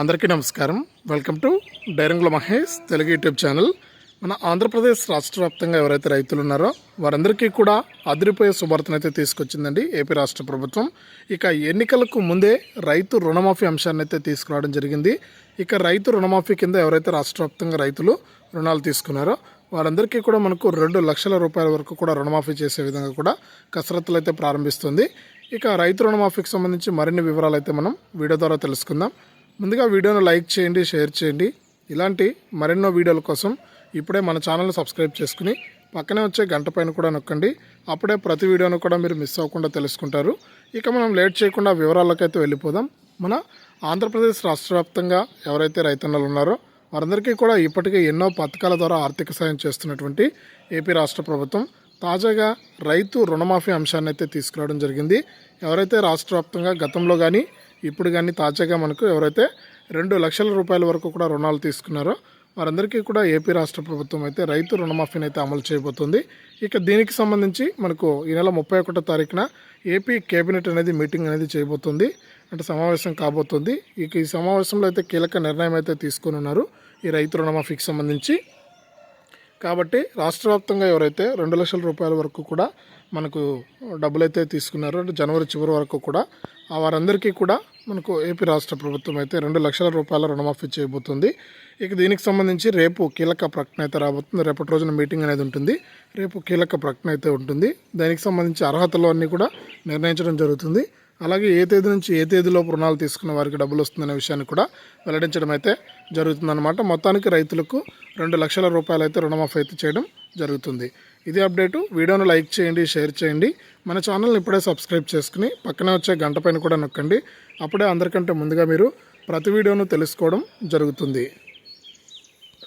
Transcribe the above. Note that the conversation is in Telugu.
అందరికీ నమస్కారం. వెల్కమ్ టు డైరంగుల మహేష్ తెలుగు యూట్యూబ్ ఛానల్. మన ఆంధ్రప్రదేశ్ రాష్ట్ర వ్యాప్తంగా ఎవరైతే రైతులు ఉన్నారో వారందరికీ కూడా అదిరిపోయే శుభార్తనైతే తీసుకొచ్చిందండి ఏపీ రాష్ట్ర ప్రభుత్వం. ఇక ఎన్నికలకు ముందే రైతు రుణమాఫీ అంశాన్ని అయితే తీసుకురావడం జరిగింది. ఇక రైతు రుణమాఫీ కింద ఎవరైతే రాష్ట్ర వ్యాప్తంగా రైతులు రుణాలు తీసుకున్నారో వారందరికీ కూడా మనకు రెండు లక్షల రూపాయల వరకు కూడా రుణమాఫీ చేసే విధంగా కూడా కసరత్తులు అయితే ప్రారంభిస్తుంది. ఇక రైతు రుణమాఫీకి సంబంధించి మరిన్ని వివరాలు అయితే మనం వీడియో ద్వారా తెలుసుకుందాం. ముందుగా వీడియోను లైక్ చేయండి షేర్ చేయండి. ఇలాంటి మరెన్నో వీడియోల కోసం ఇప్పుడే మన ఛానల్ని సబ్స్క్రైబ్ చేసుకుని పక్కనే వచ్చే గంట పైన కూడా నొక్కండి. అప్పుడే ప్రతి వీడియోను కూడా మీరు మిస్ అవ్వకుండా తెలుసుకుంటారు. ఇక మనం లేట్ చేయకుండా వివరాలకైతే వెళ్ళిపోదాం. మన ఆంధ్రప్రదేశ్ రాష్ట్ర వ్యాప్తంగా ఎవరైతే రైతన్నలు ఉన్నారో వారందరికీ కూడా ఇప్పటికే ఎన్నో పథకాల ద్వారా ఆర్థిక సాయం చేస్తున్నటువంటి ఏపీ రాష్ట్ర ప్రభుత్వం తాజాగా రైతు రుణమాఫీ అంశాన్ని అయితే తీసుకురావడం జరిగింది. ఎవరైతే రాష్ట్ర వ్యాప్తంగా గతంలో కానీ ఇప్పుడు కానీ తాజాగా మనకు ఎవరైతే రెండు లక్షల రూపాయల వరకు కూడా రుణాలు తీసుకున్నారో వారందరికీ కూడా ఏపీ రాష్ట్ర ప్రభుత్వం అయితే రైతు రుణమాఫీని అయితే అమలు చేయబోతుంది. ఇక దీనికి సంబంధించి మనకు ఈ నెల ముప్పై ఒకటో తారీఖున ఏపీ కేబినెట్ అనేది మీటింగ్ అనేది చేయబోతుంది. అంటే సమావేశం కాబోతుంది. ఇక ఈ సమావేశంలో అయితే కీలక నిర్ణయం అయితే తీసుకొని ఉన్నారు ఈ రైతు రుణమాఫీకి సంబంధించి. కాబట్టి రాష్ట్ర వ్యాప్తంగా ఎవరైతే రెండు లక్షల రూపాయల వరకు కూడా మనకు డబ్బులు అయితే తీసుకున్నారో అంటే జనవరి చివరి వరకు కూడా వారందరికీ కూడా మనకు ఏపీ రాష్ట్ర ప్రభుత్వం అయితే రెండు లక్షల రూపాయల రుణమాఫీ చేయబోతుంది. ఇక దీనికి సంబంధించి రేపు కీలక ప్రకటన అయితే రాబోతుంది. రేపటి రోజున మీటింగ్ అనేది ఉంటుంది. రేపు కీలక ప్రకటన అయితే ఉంటుంది. దానికి సంబంధించి అర్హతలు అన్నీ కూడా నిర్ణయించడం జరుగుతుంది. అలాగే ఏ తేదీ నుంచి ఏ తేదీలో రుణాలు తీసుకున్న వారికి డబ్బులు వస్తుందనే విషయాన్ని కూడా వెల్లడించడం అయితే జరుగుతుందన్నమాట. మొత్తానికి రైతులకు రెండు లక్షల రూపాయలు అయితే రుణమాఫీ అయితే చేయడం జరుగుతుంది. ఇది అప్డేటు. వీడియోను లైక్ చేయండి షేర్ చేయండి. మన ఛానల్ని ఇప్పుడే సబ్స్క్రైబ్ చేసుకుని పక్కనే వచ్చే గంట పైన కూడా నొక్కండి. అప్పుడే అందరికంటే ముందుగా మీరు ప్రతి వీడియోను తెలుసుకోవడం జరుగుతుంది.